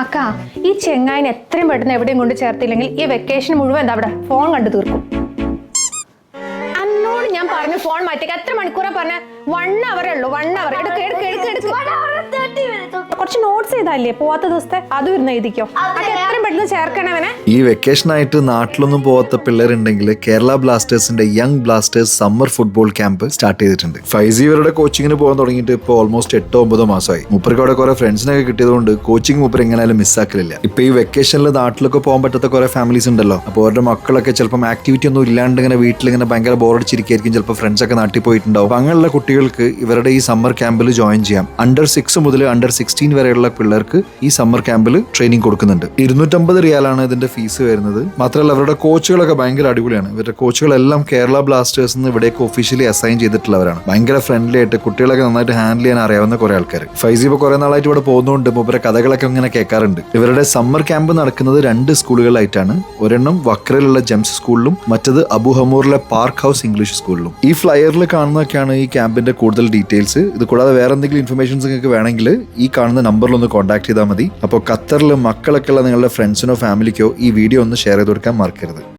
അക്ക ഈ ചെങ്ങായിനെ എത്രയും പെട്ടെന്ന് എവിടെയും കൊണ്ട് ചേർത്തില്ലെങ്കിൽ ഈ വെക്കേഷൻ മുഴുവൻ എന്താ അവിടെ? ഫോൺ കണ്ടു തീർക്കും. അന്നോട് ഞാൻ പറഞ്ഞു ഫോൺ മാറ്റിക്ക്. എത്ര മണിക്കൂറാ പറഞ്ഞ? വൺ അവറേ ഉള്ളൂ വൺ അവർ എടുക്ക് എടുക്ക് എടുക്ക് എടുക്ക്. കുറച്ച് നോട്ട്സ് ചെയ്താലേ പോവാത്ത ദിവസത്തെ അതും ഇരുന്ന് എഴുതിക്കോ. എത്രയും പെട്ടെന്ന് ചേർക്കണവനെ. ഈ വെക്കേഷൻ ആയിട്ട് നാട്ടിലൊന്നും പോവാത്ത പിള്ളേരുണ്ടെങ്കിൽ കേരള ബ്ലാസ്റ്റേഴ്സിന്റെ young blasters summer football camp start ചെയ്തിട്ടുണ്ട്. ഫൈസി ഇവരുടെ കോച്ചിങ്ങിന് പോകാൻ തുടങ്ങിയിട്ട് ഇപ്പോൾ ഓൾമോസ്റ്റ് എട്ടോ ഒമ്പതോ മാസമായി. മുപ്പർക്ക് അവിടെ കുറെ ഫ്രണ്ട്സിനൊക്കെ കിട്ടിയതുകൊണ്ട് കോച്ചിങ് മുപ്പർ എങ്ങനെയാലും മിസ്സാക്കലില്ല ഇപ്പൊ ഈ വെക്കേഷനിൽ നാട്ടിലൊക്കെ പോകാൻ പറ്റാത്ത കുറെ ഫാമിലീസ് ഉണ്ടല്ലോ. അപ്പോൾ അവരുടെ മക്കളൊക്കെ ചിലപ്പം ആക്ടിവിറ്റി ഒന്നും ഇല്ലാണ്ട് ഇങ്ങനെ വീട്ടിലിങ്ങനെ ഭയങ്കര ബോറടിച്ചിരിക്കും ചിലപ്പോൾ ഫ്രണ്ട്സ് ഒക്കെ നാട്ടിൽ പോയിട്ടുണ്ടാവും. അങ്ങനെയുള്ള കുട്ടികൾക്ക് ഇവരുടെ ഈ സമ്മർ ക്യാമ്പിൽ ജോയിൻ ചെയ്യാം. അണ്ടർ സിക്സ് മുതൽ അണ്ടർ സിക്സ്റ്റീൻ വരെയുള്ള പിള്ളേർക്ക് ഈ സമ്മർ ക്യാമ്പിൽ ട്രെയിനിങ് കൊടുക്കുന്നുണ്ട്. ഇരുന്നൂറ്റമ്പത് റിയാലാണ് ഇതിന്റെ ഫീസ് വരുന്നത്. മാത്രമല്ല അവരുടെ കോച്ചുകളൊക്കെ ഭയങ്കര അടിപൊളിയാണ്. ഇവരുടെ കോച്ചുകളെല്ലാം കേരള ബ്ലാസ്റ്റേഴ്സ് നിന്ന് ഇവിടേക്ക് ഒഫീഷ്യലി അസൈൻ ചെയ്തിട്ടുള്ളവരാണ്. ഭയങ്കര ഫ്രണ്ട്ലി ആയിട്ട് കുട്ടികളൊക്കെ നന്നായിട്ട് ഹാൻഡിൽ ചെയ്യാൻ അറിയാവുന്ന കുറെ ആൾക്കാർ ഫൈസി ഇപ്പോൾ കുറെ നാളായിട്ട് ഇവിടെ പോകുന്നതുകൊണ്ട് ഇവരുടെ കഥകളൊക്കെ ഇങ്ങനെ കേൾക്കാറുണ്ട്. ഇവരുടെ സമ്മർ ക്യാമ്പ് നടക്കുന്നത് രണ്ട് സ്കൂളുകളായിട്ടാണ്. ഒരെണ്ണം വക്രയിലുള്ള ജംസ് സ്കൂളിലും മറ്റത് അബുഹമൂറിലെ പാർക്ക് ഹൗസ് ഇംഗ്ലീഷ് സ്കൂളിലും. ഈ ഫ്ലയറിൽ കാണുന്നതൊക്കെയാണ് ഈ ക്യാമ്പിന്റെ കൂടുതൽ ഡീറ്റെയിൽസ് ഇത് കൂടാതെ വേറെ എന്തെങ്കിലും ഇൻഫർമേഷൻസ് നിങ്ങൾക്ക് വേണമെങ്കിൽ ഈ കാണുന്ന നമ്പറിൽ ഒന്ന് കോൺടാക്ട് ചെയ്താൽ മതി. അപ്പോൾ ഖത്തറിൽ മക്കളൊക്കെ ഉള്ള നിങ്ങളുടെ ഫ്രണ്ട്സിനോ ഫാമിലിക്കോ ഈ വീഡിയോ ഒന്ന് ഷെയർ ചെയ്ത് കൊടുക്കാൻ മറക്കരുത്.